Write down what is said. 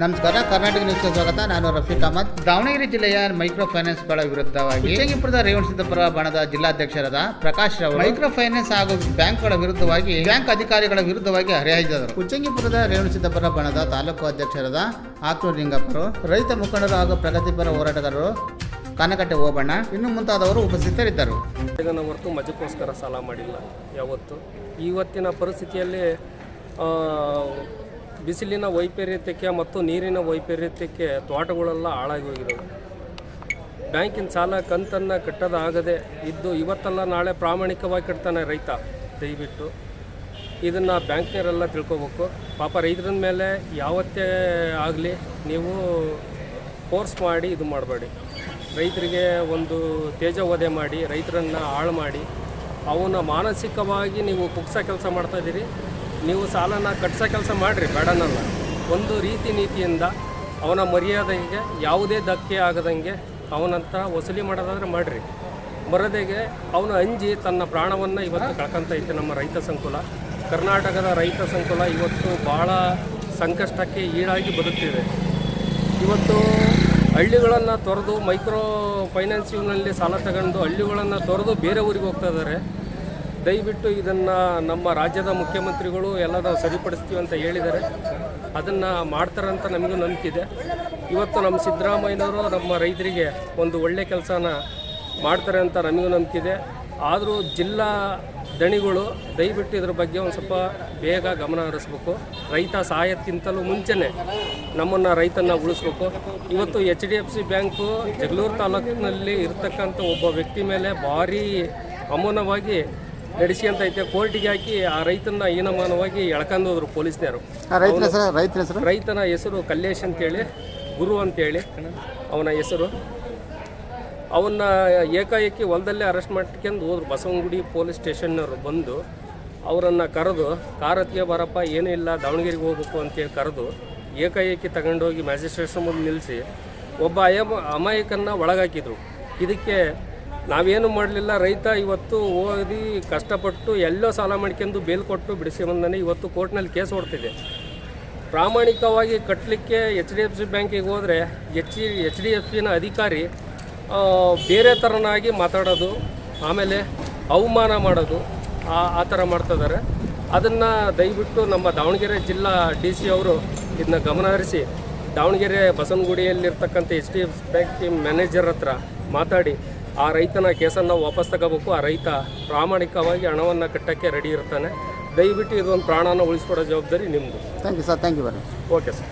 ನಮಸ್ಕಾರ ಕರ್ನಾಟಕ ನ್ಯೂಸ್ಗೆ ಸ್ವಾಗತ. ನಾನು ರಫೀಕ್ ಅಹಮದ್. ದಾವಣಗೆರೆ ಜಿಲ್ಲೆಯ ಮೈಕ್ರೋ ಫೈನಾನ್ಸ್ಗಳ ವಿರುದ್ಧವಾಗಿ ಉಚ್ಚಂಗಿಪುರದ ರೇವಣ ಸಿದ್ದಪುರ ಬಣದ ಜಿಲ್ಲಾಧ್ಯಕ್ಷರಾದ ಪ್ರಕಾಶ್ ರಾವ್ ಮೈಕ್ರೋ ಫೈನಾನ್ಸ್ ಹಾಗೂ ಬ್ಯಾಂಕ್ಗಳ ವಿರುದ್ಧವಾಗಿ ಬ್ಯಾಂಕ್ ಅಧಿಕಾರಿಗಳ ವಿರುದ್ಧವಾಗಿ ಹರಿಹಾಯ್ದರು. ಉಚ್ಚಂಗಿಪುರದ ರೇವಣ ಸಿದ್ದಪುರ ಬಣದ ತಾಲೂಕು ಅಧ್ಯಕ್ಷರಾದ ಆಕ್ರೂರ್ ಲಿಂಗಪ್ಪರು ರೈತ ಮುಖಂಡರು ಹಾಗೂ ಪ್ರಗತಿಪರ ಹೋರಾಟಗಾರರು ಕನಕಟ್ಟೆ ಓಬಣ್ಣ ಇನ್ನು ಮುಂತಾದವರು ಉಪಸ್ಥಿತರಿದ್ದರು. ಹೊರತು ಮಜಕ್ಕೋಸ್ಕರ ಸಾಲ ಮಾಡಿಲ್ಲ ಯಾವತ್ತು. ಇವತ್ತಿನ ಪರಿಸ್ಥಿತಿಯಲ್ಲಿ ಆ, ಬಿಸಿಲಿನ ವೈಪರೀತ್ಯಕ್ಕೆ ಮತ್ತು ನೀರಿನ ವೈಪರೀತ್ಯಕ್ಕೆ ತೋಟಗಳೆಲ್ಲ ಹಾಳಾಗಿ ಹೋಗಿದ್ದಾವೆ ಬ್ಯಾಂಕಿನ ಸಾಲ ಕಂತನ್ನು ಕಟ್ಟೋದಾಗದೆ ಇದ್ದು ಇವತ್ತಲ್ಲ ನಾಳೆ ಪ್ರಾಮಾಣಿಕವಾಗಿ ಕಟ್ತಾನೆ ರೈತ. ದಯವಿಟ್ಟು ಇದನ್ನು ಬ್ಯಾಂಕ್ನವರೆಲ್ಲ ತಿಳ್ಕೊಬೇಕು. ಪಾಪ ರೈತರ ಮೇಲೆ ಯಾವತ್ತೇ ಆಗಲಿ ನೀವು ಫೋರ್ಸ್ ಮಾಡಿ ಇದು ಮಾಡಬೇಡಿ. ರೈತರಿಗೆ ಒಂದು ತೇಜವಧೆ ಮಾಡಿ, ರೈತರನ್ನು ಹಾಳು ಮಾಡಿ ಅವನ ಮಾನಸಿಕವಾಗಿ ನೀವು ಕುಗ್ಸೋ ಕೆಲಸ ಮಾಡ್ತಾಯಿದ್ದೀರಿ ನೀವು ಸಾಲನ ಕಟ್ಸೋ ಕೆಲಸ ಮಾಡಿರಿ ಬೇಡನಲ್ಲ ಒಂದು ರೀತಿ ನೀತಿಯಿಂದ ಅವನ ಮರ್ಯಾದೆಗೆ ಯಾವುದೇ ಧಕ್ಕೆ ಆಗದಂಗೆ ಅವನಂತ ವಸೂಲಿ ಮಾಡೋದಾದ್ರೆ ಮಾಡಿರಿ. ಬರದೆಗೆ ಅವನು ಅಂಜಿ ತನ್ನ ಪ್ರಾಣವನ್ನು ಇವತ್ತು ಕಳ್ಕೊಂತ ಐತೆ ನಮ್ಮ ರೈತ ಸಂಕುಲ. ಕರ್ನಾಟಕದ ರೈತ ಸಂಕುಲ ಇವತ್ತು ಭಾಳ ಸಂಕಷ್ಟಕ್ಕೆ ಈಡಾಗಿ ಬದುಕ್ತಿದೆ. ಇವತ್ತು ಹಳ್ಳಿಗಳನ್ನು ತೊರೆದು ಮೈಕ್ರೋ ಫೈನಾನ್ಸಿಂಗ್ನಲ್ಲಿ ಸಾಲ ತಗೊಂಡು ಹಳ್ಳಿಗಳನ್ನು ತೊರೆದು ಬೇರೆ ಊರಿಗೆ ಹೋಗ್ತಾ ಇದ್ದಾರೆ. ದಯವಿಟ್ಟು ಇದನ್ನು ನಮ್ಮ ರಾಜ್ಯದ ಮುಖ್ಯಮಂತ್ರಿಗಳು ಎಲ್ಲದ ಸರಿಪಡಿಸ್ತೀವಿ ಅಂತ ಹೇಳಿದ್ದಾರೆ. ಅದನ್ನು ಮಾಡ್ತಾರಂತ ನಮಗೂ ನಂಬಿಕೆ ಇವತ್ತು ನಮ್ಮ ಸಿದ್ದರಾಮಯ್ಯನವರು ನಮ್ಮ ರೈತರಿಗೆ ಒಂದು ಒಳ್ಳೆ ಕೆಲಸನ ಮಾಡ್ತಾರೆ ಅಂತ ನಮಗೂ ನಂಬಿಕೆ ಆದರೂ ಜಿಲ್ಲಾ ದಣಿಗಳು ದಯವಿಟ್ಟು ಇದ್ರ ಬಗ್ಗೆ ಒಂದು ಸ್ವಲ್ಪ ಬೇಗ ಗಮನ ಹರಿಸ್ಬೇಕು. ರೈತ ಸಹಾಯಕ್ಕಿಂತಲೂ ಮುಂಚೆನೇ ನಮ್ಮನ್ನು ರೈತನ ಉಳಿಸ್ಬೇಕು. ಇವತ್ತು H D F C bank Jagalur ತಾಲೂಕಿನಲ್ಲಿ ಇರ್ತಕ್ಕಂಥ ಒಬ್ಬ ವ್ಯಕ್ತಿ ಮೇಲೆ ಭಾರೀ ಅಮೌನವಾಗಿ ನಡೆಸ್ಕೊಂತ ಐತೆ. ಕೋರ್ಟಿಗೆ ಹಾಕಿ ಆ ರೈತನ ಹೀನಮಾನವಾಗಿ ಎಳ್ಕಂದೋದ್ರು ಹೋದ್ರು ಪೊಲೀಸ್ನವರು. ರೈತ ಹೆಸರು ಹೆಸರು? ರೈತನ ಹೆಸರು ಕಲ್ಲೇಶ್ ಅಂತೇಳಿ ಗುರು ಅಂತೇಳಿ ಅವನ ಹೆಸರು. ಅವನ್ನ ಏಕಾಏಕಿ ಹೊಲದಲ್ಲೇ ಅರೆಸ್ಟ್ ಮಾಡ್ಕೊಂಡು ಹೋದ್ರು. ಬಸವನಗುಡಿ ಪೊಲೀಸ್ ಸ್ಟೇಷನ್ನವರು ಬಂದು ಅವರನ್ನು ಕರೆದು ಕಾರತ್ಗೆ ಬರಪ್ಪ ಏನೂ ಇಲ್ಲ ದಾವಣಗೆರೆಗೆ ಹೋಗ್ಬೇಕು ಅಂತೇಳಿ ಕರೆದು ಏಕಾಏಕಿ ತಗೊಂಡೋಗಿ ಮ್ಯಾಜಿಸ್ಟ್ರೇಷನ್ ಮುಂದೆ ನಿಲ್ಲಿಸಿ ಒಬ್ಬ ಅಯಮ ಅಮಾಯಕನ್ನ ಒಳಗಾಕಿದ್ರು. ಇದಕ್ಕೆ ನಾವೇನು ಮಾಡಲಿಲ್ಲ, ರೈತ ಇವತ್ತು ಓದಿ ಕಷ್ಟಪಟ್ಟು ಎಲ್ಲೋ ಸಾಲ ಮಾಡ್ಕೊಂಡು ಬೇಲ್ ಕೊಟ್ಟು ಬಿಡಿಸಿ ಬಂದಾನೆ ಇವತ್ತು ಕೋರ್ಟ್ನಲ್ಲಿ ಕೇಸ್ ಓಡ್ತಿದೆ ಪ್ರಾಮಾಣಿಕವಾಗಿ ಕಟ್ಟಲಿಕ್ಕೆ ಎಚ್ ಡಿ ಎಫ್ ಸಿ ಬ್ಯಾಂಕಿಗೆ ಹೋದರೆ ಎಚ್ ಎಚ್ ಡಿ ಎಫ್ ಸಿನ ಅಧಿಕಾರಿ ಬೇರೆ ಥರನಾಗಿ ಮಾತಾಡೋದು, ಆಮೇಲೆ ಅವಮಾನ ಮಾಡೋದು, ಆ ಥರ ಮಾಡ್ತಿದ್ದಾರೆ ಅದನ್ನು ದಯವಿಟ್ಟು ನಮ್ಮ ದಾವಣಗೆರೆ ಜಿಲ್ಲಾ ಡಿ ಸಿ ಅವರು ಇದನ್ನ ಗಮನಹರಿಸಿ, Davanagere ಬಸವನಗುಡಿಯಲ್ಲಿರ್ತಕ್ಕಂಥ H D F C bank manager ಹತ್ರ ಮಾತಾಡಿ ಆ ರೈತನ ಕೇಸನ್ನು ವಾಪಸ್ ತಗೋಬೇಕು. ಆ ರೈತ ಪ್ರಾಮಾಣಿಕವಾಗಿ ಹಣವನ್ನು ಕಟ್ಟೋಕ್ಕೆ ರೆಡಿ ಇರ್ತಾನೆ. ದಯವಿಟ್ಟು ಇದೊಂದು ಪ್ರಾಣನ ಉಳಿಸ್ಕೊಡೋ ಜವಾಬ್ದಾರಿ ನಿಮ್ಮದು thank you sir thank you very much okay sir